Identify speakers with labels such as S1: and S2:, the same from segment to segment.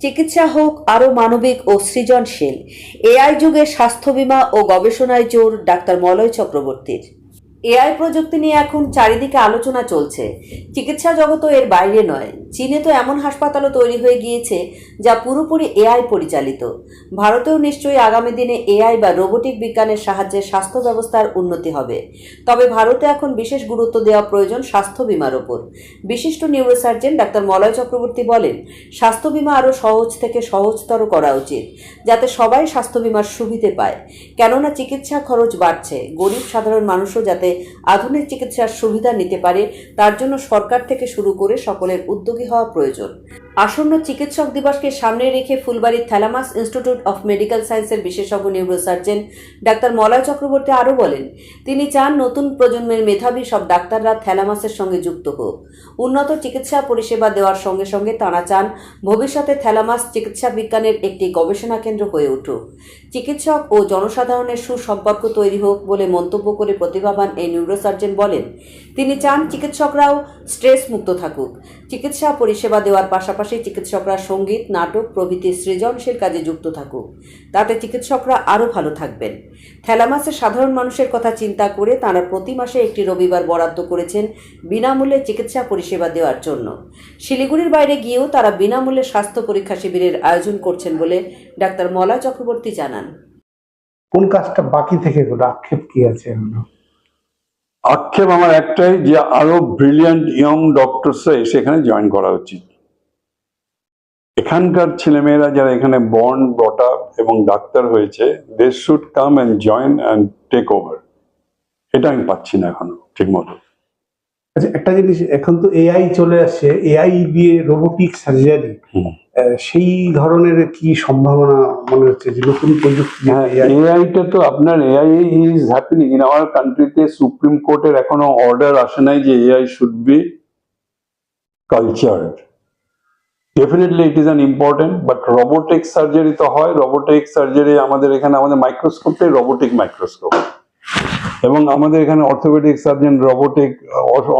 S1: চিকিৎসা হোক, আরও মানবিক ও সৃজনশীল। এআই যুগে স্বাস্থ্য বিমা ও গবেষণায় জোর ডাক্তার মলয় চক্রবর্তীর। এআই প্রযুক্তি নিয়ে এখন চারিদিকে আলোচনা চলছে। চিকিৎসা জগতও এর বাইরে নয়। চীনে তো এমন হাসপাতালও তৈরি হয়ে গিয়েছে যা পুরোপুরি এআই পরিচালিত। ভারতেও নিশ্চয়ই আগামী দিনে এআই বা রোবোটিক বিজ্ঞানের সাহায্যে স্বাস্থ্য ব্যবস্থার উন্নতি হবে। তবে ভারতে এখন বিশেষ গুরুত্ব দেওয়া প্রয়োজন স্বাস্থ্য বিমার ওপর। বিশিষ্ট নিউরোসার্জন ডাক্তার মলয় চক্রবর্তী বলেন, স্বাস্থ্য বিমা আরও সহজ থেকে সহজতর করা উচিত, যাতে সবাই স্বাস্থ্য বিমার সুবিধে পায়। কেননা চিকিৎসা খরচ বাড়ছে, গরিব সাধারণ মানুষও যাতে আধুনিক চিকিৎসার সুবিধা নিতে পারে, তার জন্য সরকার থেকে শুরু করে সকলের উদ্যোগী হওয়া প্রয়োজন। আসন্ন চিকিৎসক দিবসকে সামনে রেখে ফুলবাড়ির থ্যালামাস ইনস্টিটিউট অফ মেডিকেল সায়েন্সের বিশেষজ্ঞ নিউরোসার্জন ডাক্তার মলয় চক্রবর্তী আরও বলেন, তিনি চান নতুন প্রজন্মের মেধাবী সব ডাক্তাররা থ্যালামাসের সঙ্গে যুক্ত হোক। উন্নত চিকিৎসা পরিষেবা দেওয়ার সঙ্গে সঙ্গে তাঁরা চান ভবিষ্যতে থ্যালামাস চিকিৎসা বিজ্ঞানের একটি গবেষণা কেন্দ্র হয়ে উঠুক। চিকিৎসক ও জনসাধারণের সুসম্পর্ক তৈরি হোক বলে মন্তব্য করে প্রতিভাবান এই নিউরোসার্জন বলেন, তিনি চান চিকিৎসকরাও স্ট্রেস মুক্ত থাকুক। চিকিৎসা পরিষেবা দেওয়ার পাশাপাশি চিকিৎসকরা সংগীত নাটক প্রভৃতি সৃজনশীল কাজে যুক্ত থাকুক। তাতে চিকিৎসকরা আরও ভালো থাকবেন। থ্যালামাসের সাধারণ মানুষের কথা চিন্তা করে তাঁরা প্রতি মাসে একটি রবিবার বরাদ্দ করেছেন বিনামূল্যে চিকিৎসা পরিষেবা দেওয়ার জন্য। শিলিগুড়ির বাইরে গিয়েও তারা বিনামূল্যে স্বাস্থ্য পরীক্ষা শিবিরের আয়োজন করছেন বলে ডাক্তার মলা চক্রবর্তী জানান।
S2: কোন কাজটা বাকি থেকে গেল? আক্ষেপ কি আছে এগুলো
S3: আক্ষেপ আমার একটাই যে আরও ব্রিলিয়ান্ট ইয়ং ডক্টরস সেখানে জয়েন করা উচিত। এখানকার ছেলেমেয়েরা যারা এখানে বর্ন ব্রট আপ এবং ডাক্তার হয়েছে they should come and join and take over এটা আমি পাচ্ছি না এখনও ঠিক মতো
S2: আচ্ছা একটা জিনিস এখন তো এআই চলে আসছে এআই দিয়ে রোবোটিক সার্জারি সেই ধরনের কি সম্ভাবনা মনে হচ্ছে যে নতুন প্রযুক্তি
S3: হ্যাঁ এআইটা তো আপনার AI is happening in our কান্ট্রিতে সুপ্রিম কোর্টের এখনও অর্ডার আসে নাই যে AI should be cultured definitely it is an important but robotic surgery তো হয়। রোবোটিক সার্জারি আমাদের এখানে আমাদের মাইক্রোস্কোপটাই রোবোটিক মাইক্রোস্কোপ এবং আমাদের এখানে অর্থোপেডিক সার্জন রোবোটিক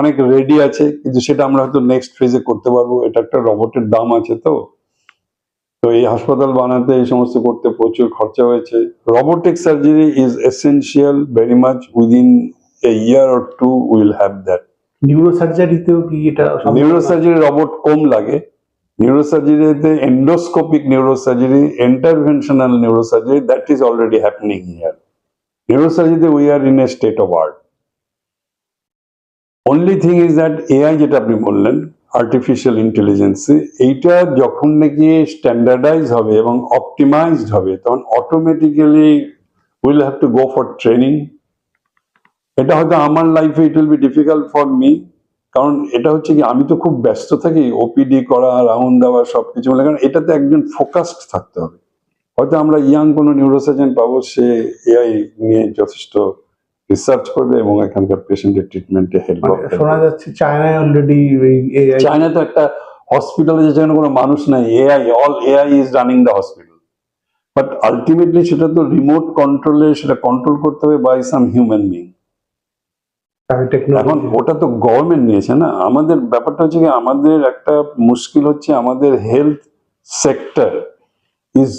S3: অনেক রেডি আছে। কিন্তু সেটা আমরা হয়তো নেক্সট ফেজে করতে পারব। এটা একটা রোবটের দাম আছে তো। তো এই হাসপাতাল বানাতে এই সমস্ত করতে প্রচুর খরচা হয়েছে। Robotic surgery is essential very much within a year or two will have that
S2: নিউরোসার্জারিতেও কি এটা সম্ভব?
S3: নিউরোসার্জারি রোবট কম লাগে। নিউরোসার্জারিতে endoscopic neurosurgery interventional neurosurgery that is already happening here নিউরোসার্জারিতে we are in a state of art only thing is that AI যেটা আপনি বললেন artificial intelligence এইটা যখন নাকি স্ট্যান্ডার্ডাইজ হবে এবং অপটিমাইজড হবে, তখন automatically will have to go for training এটা হয়তো আমার লাইফে it will be difficult for me কারণ এটা হচ্ছে কি আমি তো খুব ব্যস্ত থাকি ওপিডি করা রাউন্ড দেওয়া সবকিছু মিলে কারণ এটাতে একজন ফোকাসড থাকতে হবে। হয়তো আমরা ইয়াং কোনো নিউরোসার্জন পাবো সে এআই নিয়ে যথেষ্ট রিসার্চ করবে এবং এখানকার পেশেন্টের ট্রিটমেন্টে হেল্প
S2: মানে শোনা যাচ্ছে চায়নায় অলরেডি এআই
S3: চায়না তো একটা হসপিটালে যেখানে কোনো মানুষ নাই AI all AI is running the hospital but ultimately সেটা তো রিমোট কন্ট্রোলে সেটা কন্ট্রোল করতে হবে বাই সাম হিউম্যান বিং এখন ওটা তো গভর্নমেন্ট নিয়েছে না? আমাদের ব্যাপারটা হচ্ছে কি আমাদের একটা মুশকিল হচ্ছে আমাদের health sector is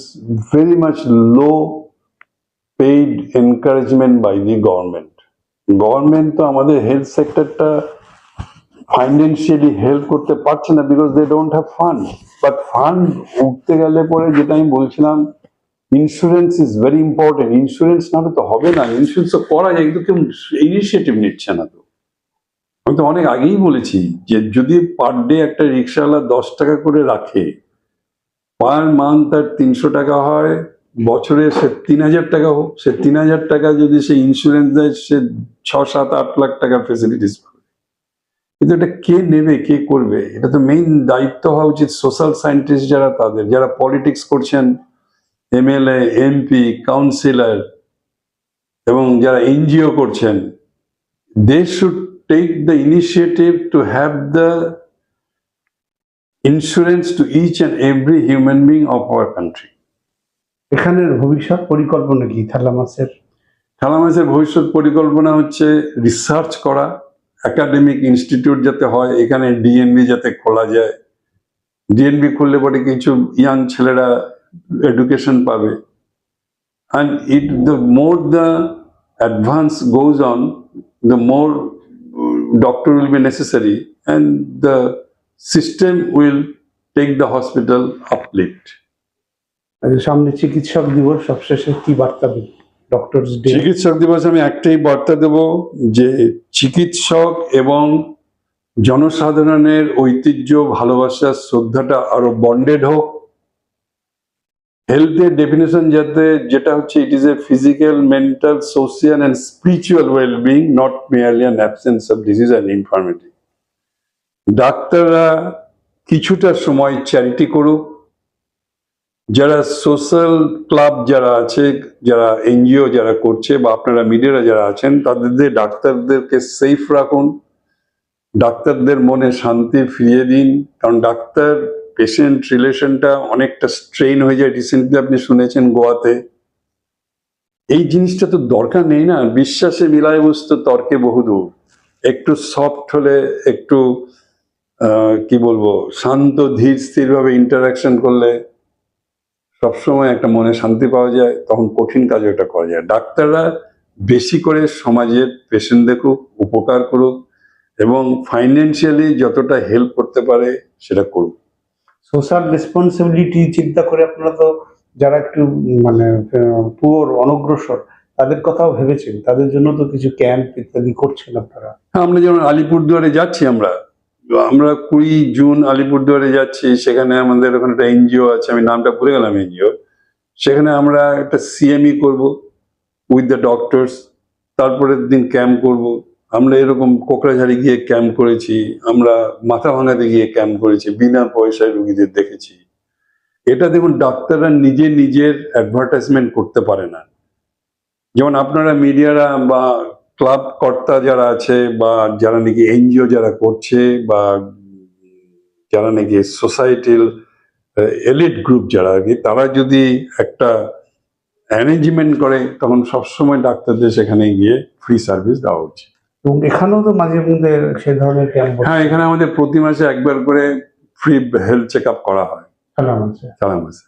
S3: very much low paid encouragement by the government government তো আমাদের হেলথ সেক্টরটা ফাইন্যান্সিয়ালি হেল্প করতে পারছে না because they don't have fund but fund উঠতে গেলে পরে যেটা আমি বলছিলাম insurance is very important insurance না হলে তো হবে না। ইন্স্যুরেন্স তো করা যায়, কিন্তু কেউ ইনিশিয়েটিভ নিচ্ছে না তো। আমি তো অনেক আগেই বলেছি যে যদি পার ডে একটা রিক্সাওয়ালা দশ টাকা করে রাখে পার মান্থ তার তিনশো টাকা হয়, বছরে সে তিন হাজার টাকা হোক, সে তিন হাজার টাকা যদি সে ইন্স্যুরেন্স দেয়, সে ছ, সাত, আট লাখ টাকার ফেসিলিটিস পাবে। কিন্তু এটা কে নেবে, কে করবে? এটা তো মেইন দায়িত্ব হওয়া উচিত সোশ্যাল সায়েন্টিস্ট যারা তাদের, যারা পলিটিক্স করছেন এমএলএ এমপি কাউন্সিলর এবং যারা এনজিও করছেন they should take the initiative to have the insurance to each and every human being of our country
S2: এখানের ভবিষ্যৎ পরিকল্পনা কি থ্যালামাসের
S3: থালামাসের ভবিষ্যৎ পরিকল্পনা হচ্ছে রিসার্চ করা একাডেমিক ইনস্টিটিউট যাতে হয় এখানে ডিএনবি যাতে খোলা যায়। ডিএনবি খুললে পরে কিছু ইয়াং ছেলেরা এডুকেশন পাবে and it the more the advance goes on the more uh, doctor will be necessary and the system will take the hospital uplift
S2: আচ্ছা, সামনে চিকিৎসক দিবস সবশেষে কি বার্তা দিন ডক্টরস ডে
S3: চিকিৎসক দিবস আমি একটাই বার্তা দেব যে চিকিৎসক এবং জনসাধারণের ঐতিহ্য ভালোবাসা শ্রদ্ধাটা আরও বন্ডেড হোক হেলথের ডেফিনেশন যাতে যেটা হচ্ছে it is a physical mental social and spiritual wellbeing not merely an absence of disease and infirmity ডাক্তাররা কিছুটা সময় চ্যারিটি করুক। যারা সোশ্যাল ক্লাব যারা আছে, যারা এনজিও যারা করছে বা আপনারা মিডিয়ারা যারা আছেন, তাদের ডাক্তারদেরকে সেফ রাখুন। ডাক্তারদের মনে শান্তি ফিরিয়ে দিন। কারণ ডাক্তার পেশেন্ট রিলেশনটা অনেকটা স্ট্রেন হয়ে যায় রিসেন্টলি আপনি শুনেছেন গোয়াতে। এই জিনিসটা তো দরকার নেই না, বিশ্বাসে মিলায় বস্তু, তর্কে বহুদূর একটু সফট হলে একটু কি বলব, শান্ত, ধীর, স্থিরভাবে ইন্টারাকশন করলে সবসময় একটা মনে শান্তি পাওয়া যায়, তখন কঠিন কাজও এটা করা যায়। ডাক্তাররা বেশি করে সমাজের পেশেন্ট দেখুক, উপকার করুক, এবং ফাইন্যান্সিয়ালি যতটা হেল্প করতে পারে সেটা করুক।
S2: সোশ্যাল রেসপন্সিবিলিটি চিন্তা করে আপনারা তো যারা একটু মানে পুয়ার অনগ্রসর তাদের কথাও ভেবেছেন। তাদের জন্য তো কিছু ক্যাম্প ইত্যাদি করছেন আপনারা।
S3: হ্যাঁ, আমরা যেমন আলিপুরদুয়ারে যাচ্ছি আমরা আমরা কুড়ি জুন আলিপুরদুয়ারে যাচ্ছি সেখানে আমাদের ওখানে একটা এনজিও আছে আমি নামটা ভুলে গেলাম এনজিও সেখানে আমরা একটা সিএমই করব উইথ দ্য ডক্টরস তারপরের দিন ক্যাম্প করব। আমরা এরকম কোকরাঝাড়ি গিয়ে ক্যাম্প করেছি, আমরা মাথা ভাঙাতে গিয়ে ক্যাম্প করেছি, বিনা পয়সায় রুগীদের দেখেছি। এটা দেখুন, ডাক্তাররা নিজে নিজের অ্যাডভার্টাইজমেন্ট করতে পারে না। যেমন আপনারা মিডিয়ারা বা ক্লাব কর্তা যারা আছে বা যারা নাকি এনজিও যারা করছে বা যারা নাকি সোসাইটির এলিট গ্রুপ যারা আর কি, তারা যদি একটা অ্যারেঞ্জমেন্ট করে, তখন সবসময় ডাক্তারদের সেখানে গিয়ে ফ্রি সার্ভিস দেওয়া উচিত।
S2: এবং এখানেও তো মাঝে মধ্যে সেই ধরনের ক্যাম্প
S3: হ্যাঁ এখানে আমাদের প্রতি মাসে একবার করে ফ্রি হেলথ চেক আপ করা হয়।
S2: চালানো আছে।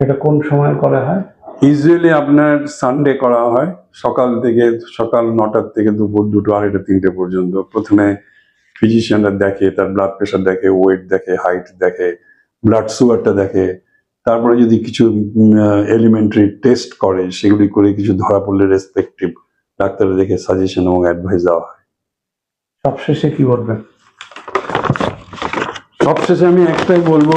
S2: সেটা কোন সময় করা হয়?
S3: ইউজুয়ালি আপনার সানডে করা হয় সকাল থেকে সকাল নটার থেকে দুপুর দুটো আড়াইটা তিনটে পর্যন্ত। প্রথমে ফিজিশিয়ানরা দেখে তার ব্লাড প্রেশার দেখে ওয়েট দেখে হাইট দেখে ব্লাড সুগারটা দেখে। তারপরে যদি কিছু এলিমেন্টারি টেস্ট করে সেগুলি করে কিছু ধরা পড়লে রেসপেক্টিভ ডাক্তার দেখে সাজেশন এবং অ্যাডভাইস দেওয়া হয়।
S2: সবশেষে কি বলবেন?
S3: সবশেষে আমি একটাই বলব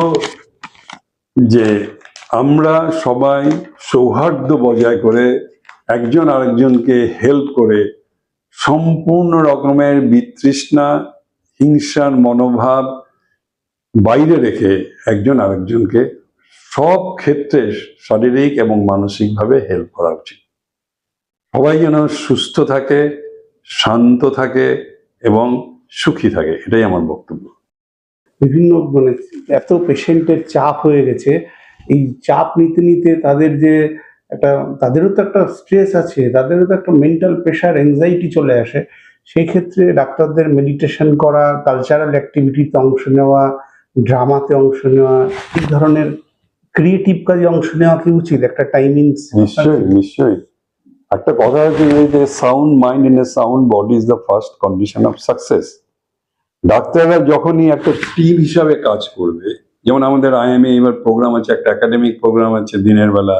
S3: যে, আমরা সবাই সৌহার্দ্য বজায় করে একজন আরেকজনকে হেল্প করে সম্পূর্ণ রকমের বিতৃষ্ণা, হিংসার মনোভাব বাইরে রেখে একজন আরেকজনকে সব ক্ষেত্রে শারীরিক এবং মানসিকভাবে হেল্প করা উচিত। সবাই যেন সুস্থ থাকে শান্ত থাকে এবং সুখী থাকে এটাই আমার বক্তব্য।
S2: বিভিন্ন মানে এত পেশেন্টের চাপ হয়ে গেছে এই চাপ নিতে নিতে তাদের যে একটা তাদেরও তো একটা স্ট্রেস আছে তাদেরও তো একটা মেন্টাল প্রেশার এনজাইটি চলে আসে। সেই ক্ষেত্রে ডাক্তারদের মেডিটেশন করা কালচারাল অ্যাক্টিভিটিতে অংশ নেওয়া ড্রামাতে অংশ নেওয়া এই ধরনের ক্রিয়েটিভ কাজে অংশ নেওয়া কি উচিত? একটা টাইমিং
S3: নিশ্চয়ই নিশ্চয়ই। একটা কথা আছে যে sound mind in a sound body is the first condition of success ডাক্তাররা যখনই একটা টিম হিসাবে কাজ করবে যেমন আমাদের আইএমএ এবার প্রোগ্রাম আছে একটা একাডেমিক প্রোগ্রাম আছে দিনের বেলা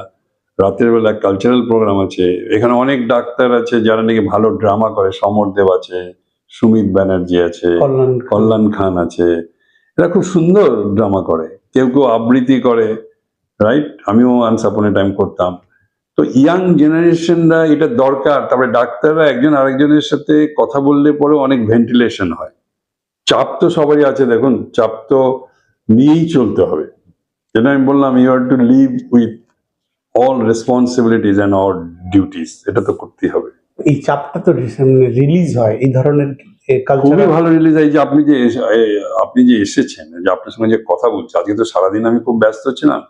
S3: রাতের বেলা কালচারাল প্রোগ্রাম আছে। এখানে অনেক ডাক্তার আছে যারা নাকি ভালো ড্রামা করে। সমর দেব আছে সুমিত ব্যানার্জি আছে
S2: কল্যাণ
S3: খান। আছে। এরা খুব সুন্দর ড্রামা করে। কেউ কেউ আবৃত্তি করে রাইট আমিও আনস আপন টাইম করতাম। তো ইয়াং জেনারেশনরা এটা দরকার। তারপরে ডাক্তাররা একজন আরেকজনের সাথে কথা বললে পরে অনেক ভেন্টিলেশন হয়। চাপ তো সবারই আছে দেখুন চাপ তো নিয়েই চলতে হবে। যেটা আমি বললাম you are to live with all responsibilities and all duties এটা তো করতেই হবে।
S2: এই চাপটা তো রিলিজ হয়। এই ধরনের
S3: খুবই ভালো রিলিজ হয়। যে আপনি যে আপনি যে এসেছেন যে আপনার সঙ্গে যে কথা বলছি আজকে তো সারাদিন আমি খুব ব্যস্ত ছিলাম।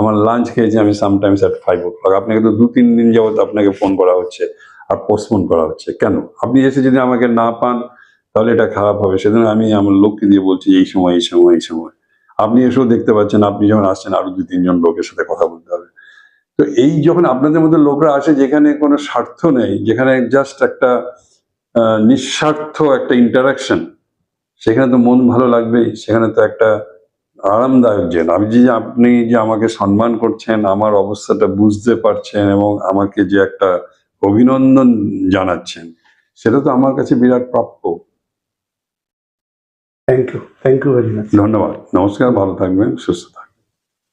S3: আমার লাঞ্চ খেয়েছি, আমি sometimes at five o'clock আপনাকে তো দু, তিন দিন যাবত আপনাকে ফোন করা হচ্ছে আর পোস্টপোন করা হচ্ছে। কেন? আপনি এসে যদি আমাকে না পান, তাহলে এটা খারাপ হবে। সেজন্য আমি আমার লোককে দিয়ে বলছি, এই সময় এই সময় এই সময়। আপনি এসেও দেখতে পাচ্ছেন, আপনি যখন আসছেন, আরও দুই তিনজন লোকের সাথে কথা বলতে হবে। তো এই যখন আপনাদের মধ্যে লোকরা আসে, যেখানে কোনো স্বার্থ নেই, যেখানে জাস্ট একটা নিঃস্বার্থ একটা ইন্টারাকশন সেখানে তো মন ভালো লাগবেই, সেখানে তো একটা আরামদায়ক যে আমি যে আপনি যে আমাকে সম্মান করছেন আমার অবস্থাটা বুঝতে পারছেন এবং আমাকে যে একটা অভিনন্দন জানাচ্ছেন সেটা তো আমার কাছে বিরাট প্রাপ্য।
S2: Thank you thank you very much
S3: ধন্যবাদ। নমস্কার ভালো থাকবেন সুস্থ থাকবেন।